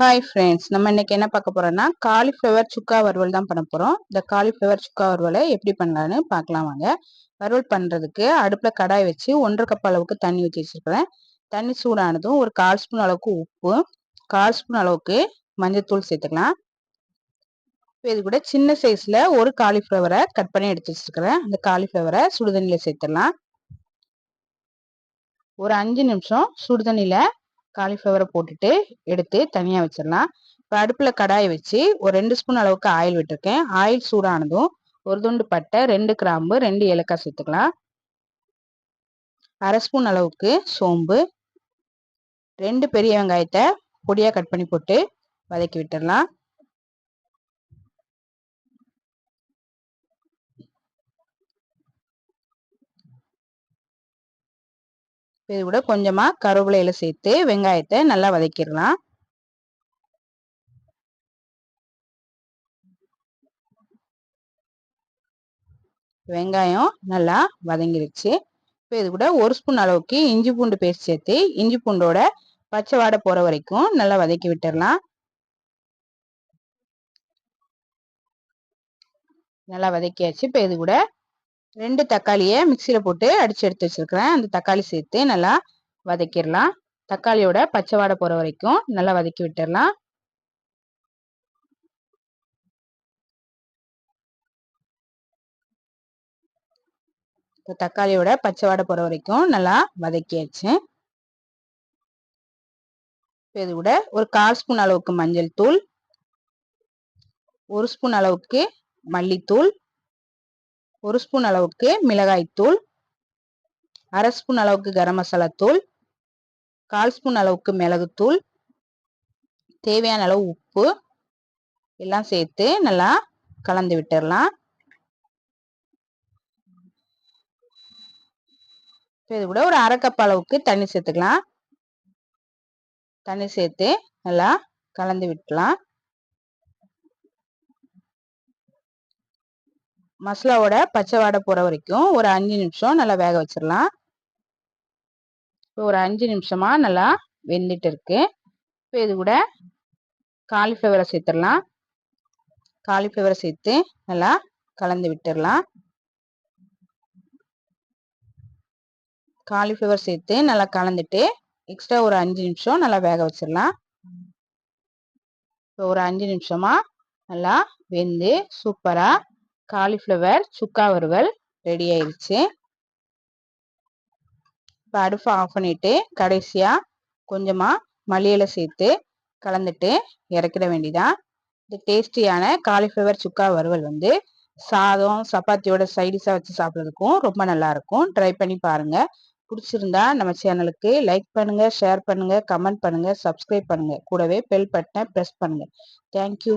Hi friends நம்ம இன்னைக்கு என்ன பார்க்க போறோம்னா காலிஃப்ளவர் சுக்கா வறுவல் தான் பண்ண போறோம். இந்த காலிஃப்ளவர் சுக்கா வறுவலை எப்படி பண்ணலான்னு பார்க்கலாம் வாங்க. வறுவல் பண்றதுக்கு அடுப்புல கடாய் வச்சு ஒன்றரை கப் அளவுக்கு தண்ணி ஊற்றி வச்சிருக்கிறேன். தண்ணி சூடானதும் ஒரு கால் ஸ்பூன் அளவுக்கு உப்பு கால் ஸ்பூன் அளவுக்கு மஞ்சத்தூள் சேர்த்துக்கலாம். இப்போ இது கூட சின்ன சைஸ்ல ஒரு காலிஃப்ளவரை கட் பண்ணி எடுத்து வச்சிருக்கிறேன். அந்த காலிஃப்ளவரை சுடுதண்ணியில சேர்த்துடலாம். ஒரு அஞ்சு நிமிஷம் சுடுதண்ணியில காலிஃப்ளவரை போட்டுட்டு எடுத்து தனியாக வச்சிடலாம். இப்போ அடுப்பில் கடாயை வச்சு ஒரு ரெண்டு ஸ்பூன் அளவுக்கு ஆயில் விட்டுருக்கேன். ஆயில் சூடானதும் ஒரு துண்டு பட்டை ரெண்டு கிராம்பு ரெண்டு ஏலக்காய் சேர்த்துக்கலாம். அரை ஸ்பூன் அளவுக்கு சோம்பு ரெண்டு பெரிய வெங்காயத்தை பொடியாக கட் பண்ணி போட்டு வதக்கி விட்டுடலாம். இது கூட கொஞ்சமாக கருவேப்பிலையில சேர்த்து வெங்காயத்தை நல்லா வதக்கிடலாம். வெங்காயம் நல்லா வதங்கிருச்சு. இப்போ இது கூட ஒரு ஸ்பூன் அளவுக்கு இஞ்சி பூண்டு பேஸ்ட் சேர்த்து இஞ்சி பூண்டோட பச்சை வாடை போகிற வரைக்கும் நல்லா வதக்கி விட்டுடலாம். நல்லா வதக்கியாச்சு. இப்போ இது கூட ரெண்டு தக்காளியை மிக்சியில் போட்டு அடிச்சு எடுத்து வச்சிருக்கிறேன். அந்த தக்காளி சேர்த்து நல்லா வதக்கிடலாம். தக்காளியோட பச்சை வாடை போகிற வரைக்கும் நல்லா வதக்கி விட்டுடலாம். இப்போ தக்காளியோட பச்சை வாடை போகிற வரைக்கும் நல்லா வதக்கியாச்சு. இது கூட ஒரு கால் ஸ்பூன் அளவுக்கு மஞ்சள் தூள் ஒரு ஸ்பூன் அளவுக்கு மல்லித்தூள் ஒரு ஸ்பூன் அளவுக்கு மிளகாய்த்தூள் அரை ஸ்பூன் அளவுக்கு கரம் மசாலா தூள் கால் ஸ்பூன் அளவுக்கு மிளகுத்தூள் தேவையான அளவு உப்பு எல்லாம் சேர்த்து நல்லா கலந்து விட்டுடலாம் இது கூட ஒரு அரை கப் அளவுக்கு தண்ணி சேர்த்துக்கலாம். தண்ணி சேர்த்து நல்லா கலந்து விட்டுலாம். மசாலாவோட பச்சை வாடை போகிற வரைக்கும் ஒரு அஞ்சு நிமிஷம் நல்லா வேக வச்சிடலாம் ஒரு அஞ்சு நிமிஷமாக நல்லா வெந்துட்டு இருக்கு. இப்போ இது கூட காலிஃப்ளவரை சேர்த்துடலாம் காலிஃப்ளவரை சேர்த்து நல்லா கலந்து விட்டுடலாம் காலிஃப்ளவர் சேர்த்து நல்லா கலந்துட்டு எக்ஸ்ட்ரா ஒரு அஞ்சு நிமிஷம் நல்லா வேக வச்சிடலாம் இப்போ ஒரு அஞ்சு நிமிஷமாக நல்லா வெந்து சூப்பராக காலிஃப்ளவர் சுக்கா வறுவல் ரெடி ஆயிடுச்சு இப்போ அடுப்பை ஆஃப் பண்ணிட்டு கடைசியாக கொஞ்சமாக மல்லியில சேர்த்து கலந்துட்டு இறக்கிட வேண்டிதான் இந்த டேஸ்டியான காலிஃப்ளவர் சுக்கா வறுவல் வந்து சாதம் சப்பாத்தியோட சைடிஷாக வச்சு சாப்பிட்றதுக்கும் ரொம்ப நல்லா இருக்கும். ட்ரை பண்ணி பாருங்க. பிடிச்சிருந்தா நம்ம சேனலுக்கு லைக் பண்ணுங்க ஷேர் பண்ணுங்க கமெண்ட் பண்ணுங்க சப்ஸ்கிரைப் பண்ணுங்க. கூடவே பெல் பட்டனை ப்ரெஸ் பண்ணுங்க. தேங்க்யூ